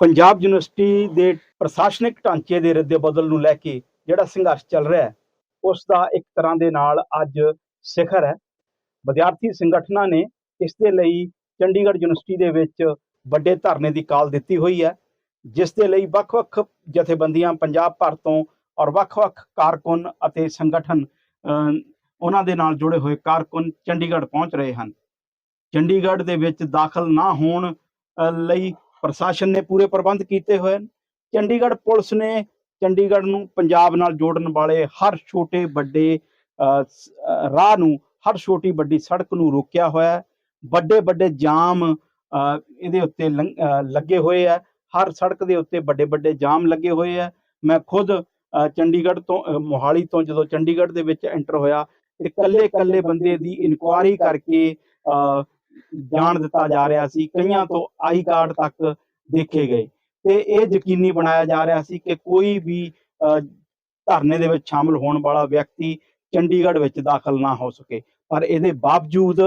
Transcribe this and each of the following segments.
Punjab university ਦੇ ਪ੍ਰਸ਼ਾਸਨਿਕ ਢਾਂਚੇ ਦੇ ਰੱਦੇ ਬਦਲ ਨੂੰ ਲੈ ਕੇ ਜਿਹੜਾ ਸੰਘਰਸ਼ ਚੱਲ ਰਿਹਾ ਹੈ ਉਸ ਦਾ ਇੱਕ ਤਰ੍ਹਾਂ ਦੇ ਨਾਲ ਅੱਜ ਸਿਖਰ ਹੈ। ਵਿਦਿਆਰਥੀ ਸੰਗਠਨਾਂ ਨੇ ਇਸ ਦੇ ਲਈ ਚੰਡੀਗੜ੍ਹ ਯੂਨੀਵਰਸਿਟੀ ਦੇ ਵਿੱਚ ਵੱਡੇ ਧਰਨੇ ਦੀ ਕਾਲ ਦਿੱਤੀ ਹੋਈ ਹੈ ਜਿਸ ਦੇ ਲਈ ਵੱਖ-ਵੱਖ ਜਥੇਬੰਦੀਆਂ ਪੰਜਾਬ ਭਰ ਤੋਂ ਔਰ ਵੱਖ-ਵੱਖ ਕਾਰਕੁਨ ਅਤੇ ਸੰਗਠਨ ਅਹ, ਉਹਨਾਂ ਦੇ ਨਾਲ ਜੁੜੇ ਹੋਏ ਕਾਰਕੁਨ ਚੰਡੀਗੜ੍ਹ ਪਹੁੰਚ ਰਹੇ ਹਨ। ਚੰਡੀਗੜ੍ਹ ਦੇ ਵਿੱਚ ਦਾਖਲ ਨਾ ਹੋਣ ਲਈ ਪ੍ਰਸ਼ਾਸਨ ਨੇ ਪੂਰੇ ਪ੍ਰਬੰਧ ਕੀਤੇ ਹੋਏ ਹਨ। ਚੰਡੀਗੜ੍ਹ ਪੁਲਿਸ ਨੇ ਚੰਡੀਗੜ੍ਹ ਨੂੰ ਪੰਜਾਬ ਨਾਲ ਜੋੜਨ ਵਾਲੇ ਹਰ ਛੋਟੇ ਵੱਡੇ ਰਾਹ ਨੂੰ, ਹਰ ਛੋਟੀ ਵੱਡੀ ਸੜਕ ਨੂੰ ਰੋਕਿਆ ਹੋਇਆ ਹੈ। ਵੱਡੇ ਵੱਡੇ ਜਾਮ ਇਹਦੇ ਉੱਤੇ ਲੰਘ- ਲੱਗੇ ਹੋਏ ਆ ਹਰ ਸੜਕ ਦੇ ਉੱਤੇ ਵੱਡੇ ਵੱਡੇ ਜਾਮ ਲੱਗੇ ਹੋਏ ਆ ਮੈਂ ਖੁਦ ਚੰਡੀਗੜ੍ਹ ਤੋਂ ਮੋਹਾਲੀ ਤੋਂ ਜਦੋਂ ਚੰਡੀਗੜ੍ਹ ਦੇ ਵਿੱਚ ਐਂਟਰ ਹੋਇਆ ਤੇ ਇਕੱਲੇ ਕੱਲੇ ਬੰਦੇ ਦੀ ਇਨਕੁਆਇਰੀ ਕਰਕੇ ਜਾਣ ਦਿੱਤਾ ਜਾ ਰਿਹਾ ਸੀ, ਕਈਆਂ ਤੋਂ ਆਈ ਕਾਰਡ ਤੱਕ ਦੇਖੇ ਗਏ। ਤੇ ਇਹ ਯਕੀਨੀ ਬਣਾਇਆ ਜਾ ਰਿਹਾ ਸੀ ਕਿ ਕੋਈ ਵੀ ਧਰਨੇ ਦੇ ਵਿੱਚ ਸ਼ਾਮਲ ਹੋਣ ਵਾਲਾ ਵਿਅਕਤੀ ਚੰਡੀਗੜ੍ਹ ਵਿੱਚ ਦਾਖਲ ਨਾ ਹੋ ਸਕੇ। ਪਰ ਇਹਦੇ ਬਾਵਜੂਦ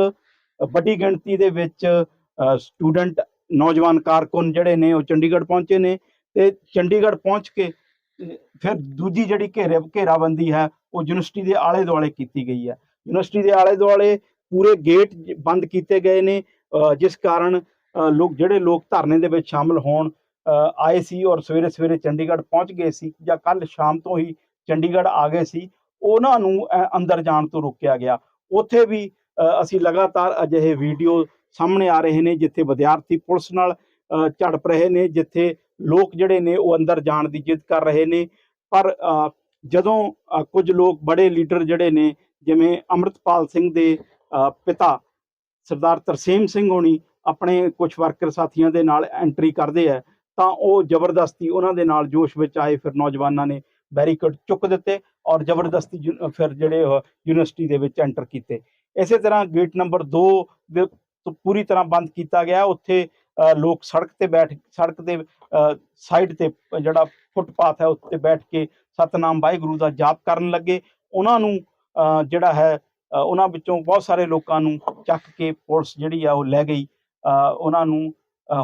ਵੱਡੀ ਗਿਣਤੀ ਦੇ ਵਿੱਚ ਸਟੂਡੈਂਟ, ਨੌਜਵਾਨ ਕਾਰਕੁਨ ਜਿਹੜੇ ਨੇ ਉਹ ਚੰਡੀਗੜ੍ਹ ਪਹੁੰਚੇ ਨੇ ਤੇ ਚੰਡੀਗੜ੍ਹ ਪਹੁੰਚ ਕੇ, ਫਿਰ ਦੂਜੀ ਜਿਹੜੀ ਘੇਰੇ ਘੇਰਾਬੰਦੀ ਹੈ, ਉਹ ਯੂਨੀਵਰਸਿਟੀ ਦੇ ਆਲੇ ਦੁਆਲੇ ਕੀਤੀ ਗਈ ਹੈ। ਯੂਨੀਵਰਸਿਟੀ ਦੇ ਆਲੇ ਦੁਆਲੇ ਪੂਰੇ ਗੇਟ ਬੰਦ ਕੀਤੇ ਗਏ ਨੇ ਜਿਸ ਕਾਰਨ ਲੋਕ ਜਿਹੜੇ ਲੋਕ ਧਰਨੇ ਦੇ ਵਿੱਚ ਸ਼ਾਮਲ ਹੋਣ ਆਏ ਸੀ ਔਰ ਸਵੇਰੇ ਸਵੇਰੇ ਚੰਡੀਗੜ੍ਹ ਪਹੁੰਚ ਗਏ ਸੀ ਜਾਂ ਕੱਲ ਸ਼ਾਮ ਤੋਂ ਹੀ ਚੰਡੀਗੜ੍ਹ ਆ ਗਏ ਸੀ, ਉਹਨਾਂ ਨੂੰ ਅੰਦਰ ਜਾਣ ਤੋਂ ਰੋਕਿਆ ਗਿਆ। ਉੱਥੇ ਵੀ ਅਸੀਂ ਲਗਾਤਾਰ ਅਜਿਹੇ ਵੀਡੀਓ ਸਾਹਮਣੇ ਆ ਰਹੇ ਨੇ, ਜਿੱਥੇ ਵਿਦਿਆਰਥੀ ਪੁਲਿਸ ਨਾਲ ਝੜਪ ਰਹੇ ਨੇ, ਜਿੱਥੇ ਲੋਕ ਜਿਹੜੇ ਨੇ ਉਹ ਅੰਦਰ ਜਾਣ ਦੀ ਜਿੱਦ ਕਰ ਰਹੇ ਨੇ। ਪਰ ਜਦੋਂ ਕੁਝ ਲੋਕ ਬੜੇ ਲੀਡਰ ਜਿਹੜੇ ਨੇ, ਜਿਵੇਂ ਅੰਮ੍ਰਿਤਪਾਲ ਸਿੰਘ ਦੇ ਪਿਤਾ ਸਰਦਾਰ ਤਰਸੇਮ ਸਿੰਘ ਹੋਣੀ ਆਪਣੇ ਕੁਝ ਵਰਕਰ ਸਾਥੀਆਂ ਦੇ ਨਾਲ ਐਂਟਰੀ ਕਰਦੇ ਆ, ਤਾਂ ਉਹ ਜ਼ਬਰਦਸਤੀ ਉਹਨਾਂ ਦੇ ਨਾਲ ਜੋਸ਼ ਵਿੱਚ ਆਏ, ਫਿਰ ਨੌਜਵਾਨਾਂ ਨੇ ਬੈਰੀਕੇਡ ਚੁੱਕ ਦਿੱਤੇ ਔਰ ਜ਼ਬਰਦਸਤੀ ਯੂ- ਫਿਰ ਜਿਹੜੇ ਯੂਨੀਵਰਸਿਟੀ ਦੇ ਵਿੱਚ ਐਂਟਰ ਕੀਤੇ। ਇਸੇ ਤਰ੍ਹਾਂ ਗੇਟ ਨੰਬਰ 2 ਦੇ ਪੂਰੀ ਤਰ੍ਹਾਂ ਬੰਦ ਕੀਤਾ ਗਿਆ, ਉੱਥੇ ਲੋਕ ਸੜਕ ਤੇ ਬੈਠ, ਸੜਕ ਦੇ ਸਾਈਡ ਤੇ ਜਿਹੜਾ ਫੁੱਟਪਾਥ ਹੈ ਉੱਤੇ ਬੈਠ ਕੇ ਸਤਨਾਮ ਵਾਹਿਗੁਰੂ ਦਾ ਜਾਪ ਕਰਨ ਲੱਗੇ। ਉਹਨਾਂ ਨੂੰ ਜਿਹੜਾ ਹੈ ਉਹਨਾਂ ਵਿੱਚੋਂ ਬਹੁਤ ਸਾਰੇ ਲੋਕਾਂ ਨੂੰ ਚੱਕ ਕੇ ਪੁਲਿਸ ਜਿਹੜੀ ਆ ਉਹ ਲੈ ਗਈ। ਉਹਨਾਂ ਨੂੰ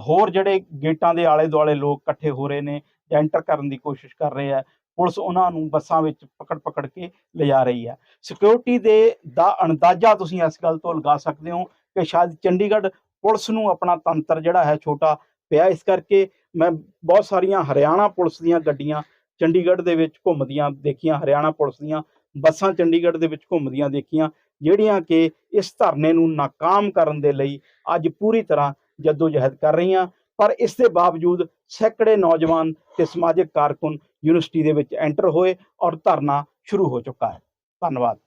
ਹੋਰ ਜਿਹੜੇ ਗੇਟਾਂ ਦੇ ਆਲੇ ਦੁਆਲੇ ਲੋਕ ਇਕੱਠੇ ਹੋ ਰਹੇ ਨੇ ਜਾਂ ਐਂਟਰ ਕਰਨ ਦੀ ਕੋਸ਼ਿਸ਼ ਕਰ ਰਹੇ ਆ, ਪੁਲਿਸ ਉਹਨਾਂ ਨੂੰ ਬੱਸਾਂ ਵਿੱਚ ਪਕੜ ਪਕੜ ਕੇ ਲਿਜਾ ਰਹੀ ਹੈ ਸਿਕਿਉਰਿਟੀ ਦੇ ਦਾ ਅੰਦਾਜ਼ਾ ਤੁਸੀਂ ਇਸ ਗੱਲ ਤੋਂ ਲਗਾ ਸਕਦੇ ਹੋ ਕਿ ਸ਼ਾਇਦ ਚੰਡੀਗੜ੍ਹ ਪੁਲਿਸ ਨੂੰ ਆਪਣਾ ਤੰਤਰ ਜਿਹੜਾ ਹੈ ਛੋਟਾ ਪਿਆ ਇਸ ਕਰਕੇ ਮੈਂ ਬਹੁਤ ਸਾਰੀਆਂ ਹਰਿਆਣਾ ਪੁਲਿਸ ਦੀਆਂ ਗੱਡੀਆਂ ਚੰਡੀਗੜ੍ਹ ਦੇ ਵਿੱਚ ਘੁੰਮਦੀਆਂ, ਦੇਖੀਆਂ ਹਰਿਆਣਾ ਪੁਲਿਸ ਦੀਆਂ ਬੱਸਾਂ ਚੰਡੀਗੜ੍ਹ ਦੇ ਵਿੱਚ ਘੁੰਮਦੀਆਂ ਦੇਖੀਆਂ, ਜਿਹੜੀਆਂ ਕਿ ਇਸ ਧਰਨੇ ਨੂੰ ਨਾਕਾਮ ਕਰਨ ਦੇ ਲਈ ਅੱਜ ਪੂਰੀ ਤਰ੍ਹਾਂ ਜਦੋਜਹਿਦ ਕਰ ਰਹੀਆਂ। ਪਰ ਇਸ ਦੇ ਬਾਵਜੂਦ ਸੈਂਕੜੇ ਨੌਜਵਾਨ ਤੇ ਸਮਾਜਿਕ ਕਾਰਕੁਨ ਯੂਨੀਵਰਸਿਟੀ ਦੇ ਵਿੱਚ ਐਂਟਰ ਹੋਏ ਔਰ ਧਰਨਾ ਸ਼ੁਰੂ ਹੋ ਚੁੱਕਾ ਹੈ। ਧੰਨਵਾਦ।